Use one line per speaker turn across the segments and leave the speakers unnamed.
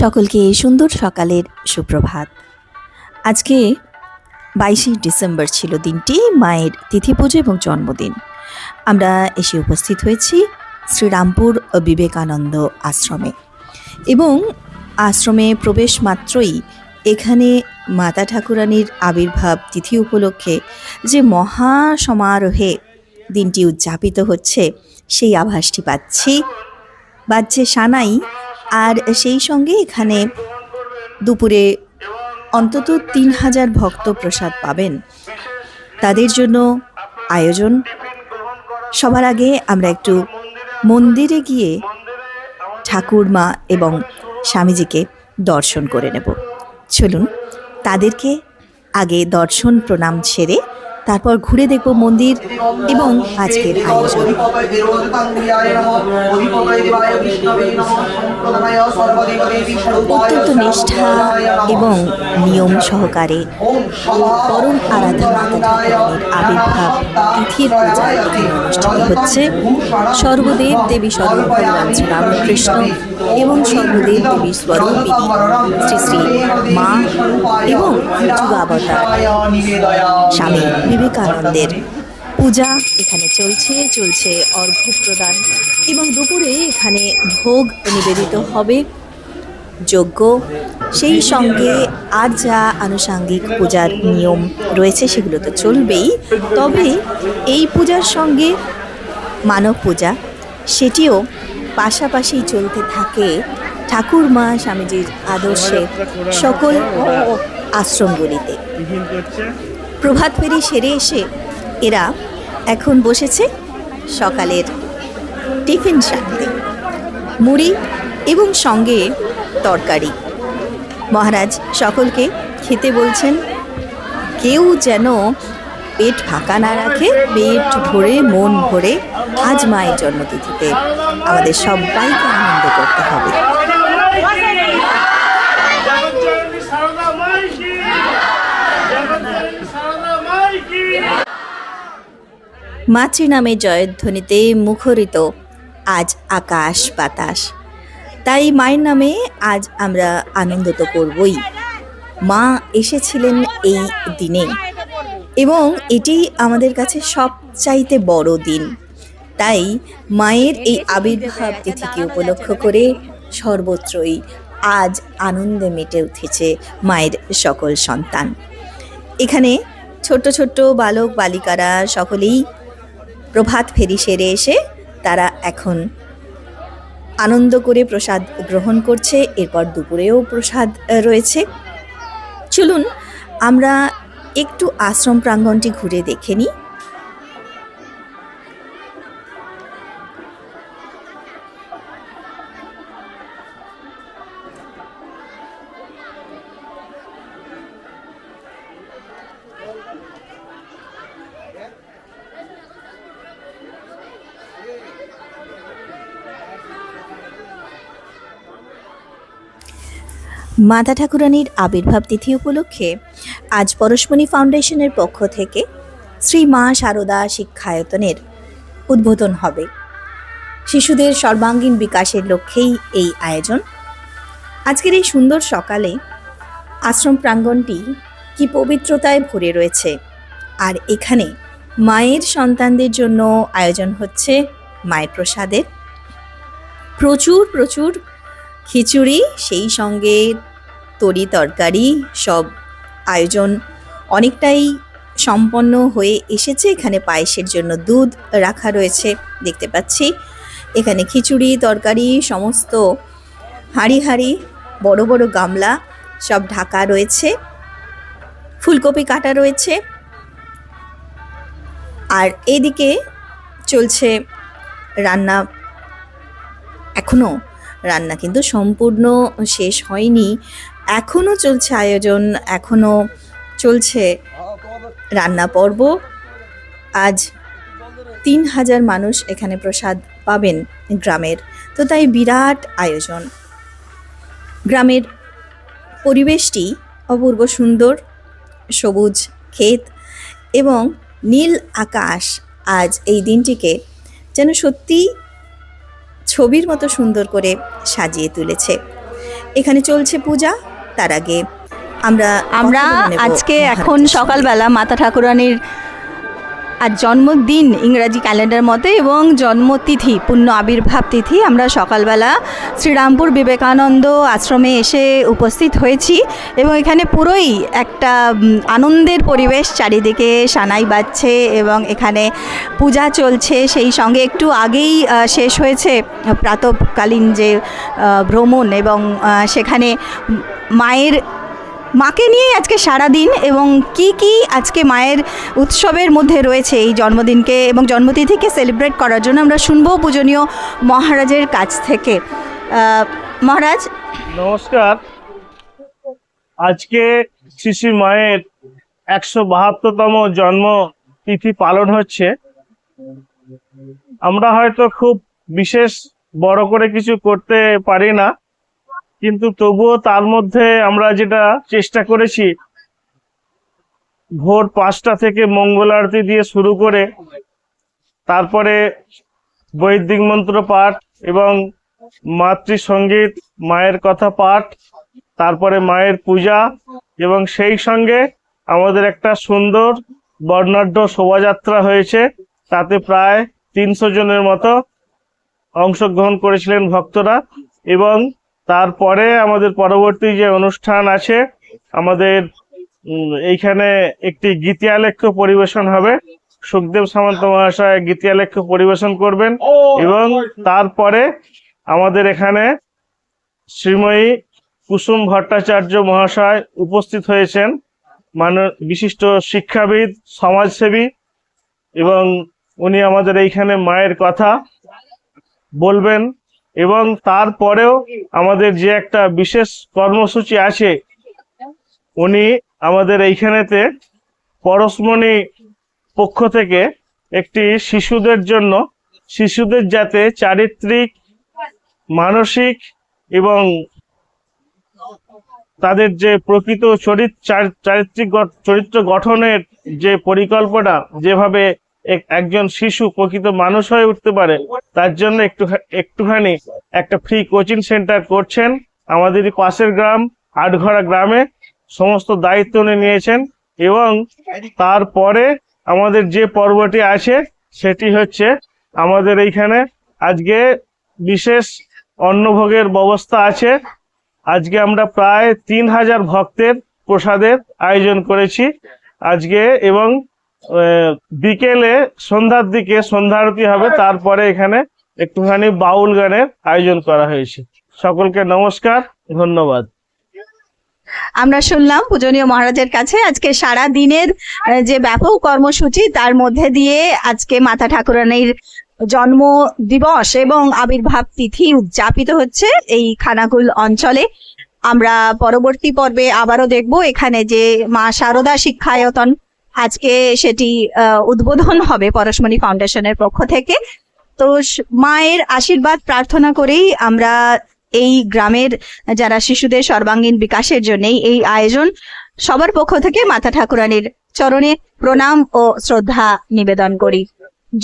সকলকে সুন্দর সকালের সুপ্রভাত। আজকে বাইশে ডিসেম্বর ছিল দিনটি, মায়ের তিথি পুজো এবং জন্মদিন। আমরা এসে উপস্থিত হয়েছি শ্রীরামপুর বিবেকানন্দ আশ্রমে। এবং আশ্রমে প্রবেশ মাত্রই এখানে মাতা ঠাকুরানীর আবির্ভাব তিথি উপলক্ষে যে মহা সমারোহে দিনটি উদযাপিত হচ্ছে, সেই আভাসটি পাচ্ছি। বাজছে সানাই আর সেই সঙ্গে এখানে দুপুরে অন্তত তিন হাজার ভক্ত প্রসাদ পাবেন। তাদের জন্য আয়োজন। সবার আগে আমরা একটু মন্দিরে গিয়ে ঠাকুরমা এবং স্বামীজিকে দর্শন করে নেব। চলুন, তাদেরকে আগে দর্শন প্রণাম সেরে তারপর ঘুরে দেখব মন্দির এবং আজকের আয়োজন। অত্যন্ত নিষ্ঠা এবং নিয়ম সহকারে পরম আরাধনা মাতা আবির্ভাব তিথির পূজা অনুষ্ঠিত হচ্ছে। সর্বদেব দেবী স্বরূপ শ্রীরামকৃষ্ণ এবং সর্বদেব দেবী স্বরূপ শ্রী শ্রী মা এবং যুগাবতার স্বামী বিবেকানন্দের। পূজা এখানে চলছে চলছে অর্ঘ্য প্রদান এবং দুপুরে এখানে ভোগ নিবেদিত হবে। যোগ্য সেই সঙ্গে আর যা আনুষাঙ্গিক পূজার নিয়ম রয়েছে সেগুলো তো চলবেই। তবে এই পূজার সঙ্গে মানব পূজা, সেটিও পাশাপাশি চলতে থাকে। ঠাকুরমা স্বামীজির আদর্শে সকল আশ্রমগুলিতে। প্রভাত ফেরি সেরে এসে এরা এখন বসেছে সকালের টিফিন সারতে মুড়ি এবং সঙ্গে তরকারি। মহারাজ সকলকে খেতে বলছেন, কেউ যেন পেট ফাঁকা না রাখে, পেট ভরে, মন ভরে আজ মায়ের জন্মতিথিতে আমাদের সবাইকে আনন্দ করতে হবে। নামে জয়ধ্বনিতে মুখরিত আজ আকাশ বাতাস। তাই মায়ের নামে আজ আমরা আনন্দ তো করবই। মা এসেছিলেন এই দিনে এবং এটি আমাদের কাছে সবচাইতে বড় দিন। তাই মায়ের এই আবির্ভাব তিথিকে উপলক্ষ করে সর্বত্রই আজ আনন্দে মেটে উঠেছে মায়ের সকল সন্তান। এখানে ছোট্ট ছোট্ট বালক বালিকারা সকলেই প্রভাত ফেরি সেরে এসে তারা এখন আনন্দ করে প্রসাদ গ্রহণ করছে। এরপর দুপুরেও প্রসাদ রয়েছে। চলুন, আমরা একটু আশ্রম প্রাঙ্গণটি ঘুরে দেখে নিই। মাতা ঠাকুরানীর আবির্ভাব তিথি উপলক্ষে আজ পরশমণি ফাউন্ডেশনের পক্ষ থেকে শ্রী মা শারদা শিক্ষায়তনের উদ্বোধন হবে। শিশুদের সর্বাঙ্গীন বিকাশের লক্ষ্যেই এই আয়োজন। আজকের এই সুন্দর সকালে আশ্রম প্রাঙ্গণটি কি পবিত্রতায় ভরে রয়েছে আর এখানে মায়ের সন্তানদের জন্য আয়োজন হচ্ছে মায়ের প্রসাদের। প্রচুর প্রচুর খিচুড়ি, সেই সঙ্গে তরি তরকারি, সব আয়োজন অনেকটাই সম্পন্ন হয়ে এসেছে। এখানে পায়েসের জন্য দুধ রাখা রয়েছে, দেখতে পাচ্ছি। এখানে খিচুড়ি, তরকারি, সমস্ত হাঁড়ি হাঁড়ি, বড় বড় গামলা সব ঢাকা রয়েছে। ফুলকপি কাটা রয়েছে। আর এদিকে চলছে রান্না এখনও রান্না কিন্তু সম্পূর্ণ শেষ হয়নি। এখনও চলছে আয়োজন এখনও চলছে রান্না পর্ব। আজ তিন হাজার মানুষ এখানে প্রসাদ পাবেন গ্রামের। তো তাই বিরাট আয়োজন। গ্রামের পরিবেশটি অপূর্ব সুন্দর, সবুজ ক্ষেত এবং নীল আকাশ আজ এই দিনটিকে যেন সত্যি ছবির মতো সুন্দর করে সাজিয়ে তুলেছে। এখানে চলছে পূজা তার আগে আমরা
আমরা আজকে এখন সকালবেলা মাতা ঠাকুরানীর আর জন্মদিন ইংরাজি ক্যালেন্ডার মতে এবং জন্মতিথি পূর্ণ আবির্ভাব তিথি আমরা সকালবেলা শ্রীরামপুর বিবেকানন্দ আশ্রমে এসে উপস্থিত হয়েছি এবং এখানে পুরোই একটা আনন্দের পরিবেশ চারিদিকে সানাই বাজছে এবং এখানে পূজা চলছে। সেই সঙ্গে একটু আগেই শেষ হয়েছে প্রাতকালীন যে ভ্রমণ এবং সেখানে মায়ের মাকে নিয়ে আজকে সারা দিন এবং কি কি আজকে মায়ের উৎসবের মধ্যে রয়েছে এই জন্মদিনকে এবং জন্মতিথিকে সেলিব্রেট করার জন্য আমরা শুনব পূজনীয় মহারাজের কাছ থেকে। মহারাজ?
নমস্কার। আজকে শিশু মায়ের একশো বাহাত্তরতম জন্ম তিথি পালন হচ্ছে। আমরা হয়তো খুব বিশেষ বড় করে কিছু করতে পারি না। কিন্তু তবুও তার মধ্যে আমরা যেটা চেষ্টা করেছি, ভোর পাঁচটা থেকে মঙ্গল আরতি দিয়ে শুরু করে, তারপরে বৈদিক মন্ত্র পাঠ এবং মাতৃসঙ্গীত মায়ের কথা পাঠ, তারপরে মায়ের পূজা এবং সেই সঙ্গে আমাদের একটা সুন্দর বর্ণাঢ্য শোভাযাত্রা হয়েছে। তাতে প্রায় তিনশো জনের মতো অংশগ্রহণ করেছিলেন ভক্তরা এবং তারপরে আমাদের পরবর্তী যে অনুষ্ঠান আছে আমাদের এইখানে একটি গীতিয়ালেখ্য পরিবেশন হবে। সুখদেব সামন্ত মহাশয় গীতিয়ালেখ্য পরিবেশন করবেন এবং তারপরে আমাদের এখানে শ্রীময়ী কুসুম ভট্টাচার্য মহাশয় উপস্থিত হয়েছেন। মানে বিশিষ্ট শিক্ষাবিদ সমাজসেবী এবং উনি আমাদের এইখানে মায়ের কথা বলবেন। এবং তারপরেও আমাদের যে একটা বিশেষ কর্মসূচি আছে, উনি আমাদের এইখানেতে পরশমণি পক্ষ থেকে একটি শিশুদের জন্য, শিশুদের যাতে চারিত্রিক, মানসিক এবং তাদের যে প্রকৃত চরিত্র চারিত্রিক চরিত্র গঠনের যে পরিকল্পনা, যেভাবে একজন শিশু প্রকৃত মানুষ হয়ে উঠতে পারে, তার জন্য একটু, একটুখানি একটা ফ্রি কোচিং সেন্টার করছেন। আমাদের পাশের গ্রাম, আটঘরা গ্রামে সমস্ত দায়িত্ব উনি নিয়েছেন এবং তারপরে আমাদের যে পর্বটি আছে, সেটি হচ্ছে আমাদের এইখানে আজকে বিশেষ অন্নভোগের ব্যবস্থা আছে। আজকে আমরা প্রায় তিন হাজার ভক্তের প্রসাদের আয়োজন করেছি। আজকে এবং বিকেলে সন্ধ্যার দিকে সন্ধ্যা আরতি হবে, তারপরে এখানে একটুখানি বাউল গানের আয়োজন করা হয়েছে। সকলকে নমস্কার, ধন্যবাদ।
আমরা শুনলাম পূজনীয় মহারাজের কাছে আজকে সারা দিনের যে ব্যাপক কর্মসূচি, তার মধ্যে দিয়ে আজকে মাতা ঠাকুরানীর জন্ম দিবস এবং আবির্ভাব তিথি উদযাপিত হচ্ছে এই খানাকুল অঞ্চলে। আমরা পরবর্তী পর্বে আবারও দেখব এখানে যে মা শারদা শিক্ষায়তন আজকে সেটি উদ্বোধন হবে পরশমণি ফাউন্ডেশনের পক্ষ থেকে। তো মায়ের আশীর্বাদ প্রার্থনা করেই আমরা এই গ্রামের যারা শিশুদের সর্বাঙ্গীন বিকাশের জন্যই এই আয়োজন সবার পক্ষ থেকে মাতা ঠাকুরানীর চরণে প্রণাম ও শ্রদ্ধা নিবেদন করি।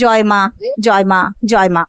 জয় মা জয় মা জয় মা।